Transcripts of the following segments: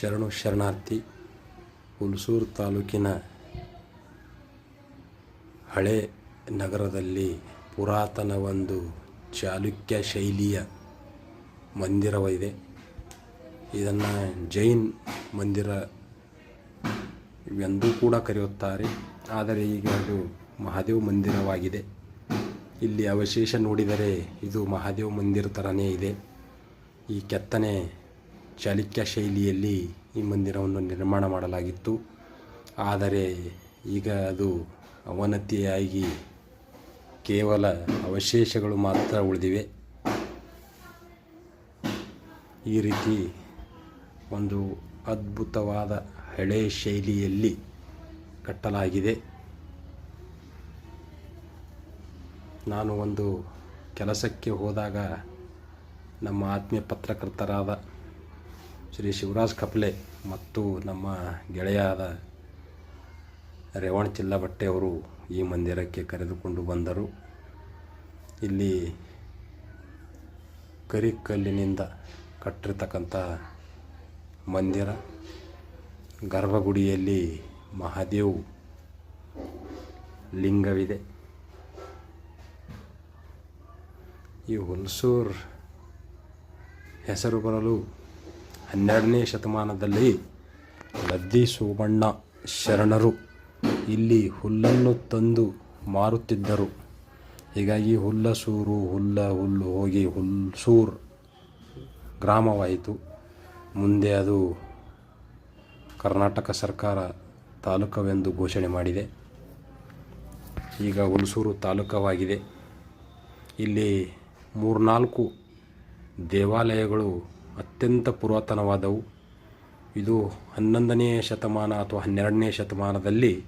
ಶರಣು ಶರಣಾರ್ಥಿ, ಹುಲ್ಸೂರು ತಾಲೂಕಿನ ಹಳೆ ನಗರದಲ್ಲಿ ಪುರಾತನ ಒಂದು ಚಾಲುಕ್ಯ ಶೈಲಿಯ ಮಂದಿರವಿದೆ. ಇದನ್ನು ಜೈನ್ ಮಂದಿರ ಎಂದೂ ಕೂಡ ಕರೆಯುತ್ತಾರೆ. ಆದರೆ ಈಗ ಅದು ಮಹಾದೇವ್ ಮಂದಿರವಾಗಿದೆ. ಇಲ್ಲಿ ಅವಶೇಷ ನೋಡಿದರೆ ಇದು ಮಹಾದೇವ್ ಮಂದಿರ ಥರನೇ ಇದೆ. ಈ ಕೆತ್ತನೆ ಚಾಲುಕ್ಯ ಶೈಲಿಯಲ್ಲಿ ಈ ಮಂದಿರವನ್ನು ನಿರ್ಮಾಣ ಮಾಡಲಾಗಿತ್ತು. ಆದರೆ ಈಗ ಅದು ಅವನತಿಯಾಗಿ ಕೇವಲ ಅವಶೇಷಗಳು ಮಾತ್ರ ಉಳಿದಿವೆ. ಈ ರೀತಿ ಒಂದು ಅದ್ಭುತವಾದ ಹಳೆ ಶೈಲಿಯಲ್ಲಿ ಕಟ್ಟಲಾಗಿದೆ. ನಾನು ಒಂದು ಕೆಲಸಕ್ಕೆ ಹೋದಾಗ ನಮ್ಮ ಆತ್ಮೀಯ ಪತ್ರಕರ್ತರಾದ ಶ್ರೀ ಶಿವರಾಜ್ ಕಪ್ಲೆ ಮತ್ತು ನಮ್ಮ ಗೆಳೆಯಾದ ರೇವಣ್ ಚಿಲ್ಲಬಟ್ಟೆ ಅವರು ಈ ಮಂದಿರಕ್ಕೆ ಕರೆದುಕೊಂಡು ಬಂದರು. ಇಲ್ಲಿ ಕರಿಕಲ್ಲಿನಿಂದ ಕಟ್ಟಿರ್ತಕ್ಕಂಥ ಮಂದಿರ, ಗರ್ಭಗುಡಿಯಲ್ಲಿ ಮಹಾದೇವ್ ಲಿಂಗವಿದೆ. ಈ ಹುಲ್ಸೂರ್ ಹೆಸರು ಬರಲು ಹನ್ನೆರಡನೇ ಶತಮಾನದಲ್ಲಿ ಲದ್ದಿ ಸೋಮಣ್ಣ ಶರಣರು ಇಲ್ಲಿ ಹುಲ್ಲನ್ನು ತಂದು ಮಾರುತ್ತಿದ್ದರು. ಹೀಗಾಗಿ ಹುಲ್ಲಸೂರು ಹುಲ್ಲ ಹುಲ್ಲು ಹೋಗಿ ಹುಲ್ಸೂರ್ ಗ್ರಾಮವಾಯಿತು. ಮುಂದೆ ಅದು ಕರ್ನಾಟಕ ಸರ್ಕಾರ ತಾಲೂಕವೆಂದು ಘೋಷಣೆ ಮಾಡಿದೆ. ಈಗ ಹುಲ್ಸೂರು ತಾಲೂಕವಾಗಿದೆ. ಇಲ್ಲಿ ಮೂರ್ನಾಲ್ಕು ದೇವಾಲಯಗಳು ಅತ್ಯಂತ ಪುರಾತನವಾದವು. ಇದು ಹನ್ನೊಂದನೇ ಶತಮಾನ ಅಥವಾ ಹನ್ನೆರಡನೇ ಶತಮಾನದಲ್ಲಿ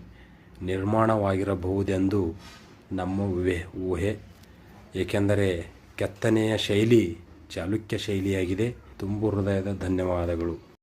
ನಿರ್ಮಾಣವಾಗಿರಬಹುದೆಂದು ನಮ್ಮ ಊಹೆ ಊಹೆ. ಏಕೆಂದರೆ ಕೆತ್ತನೆಯ ಶೈಲಿ, ಚಾಲುಕ್ಯ ಶೈಲಿಯಾಗಿದೆ. ತುಂಬು ಹೃದಯದ ಧನ್ಯವಾದಗಳು.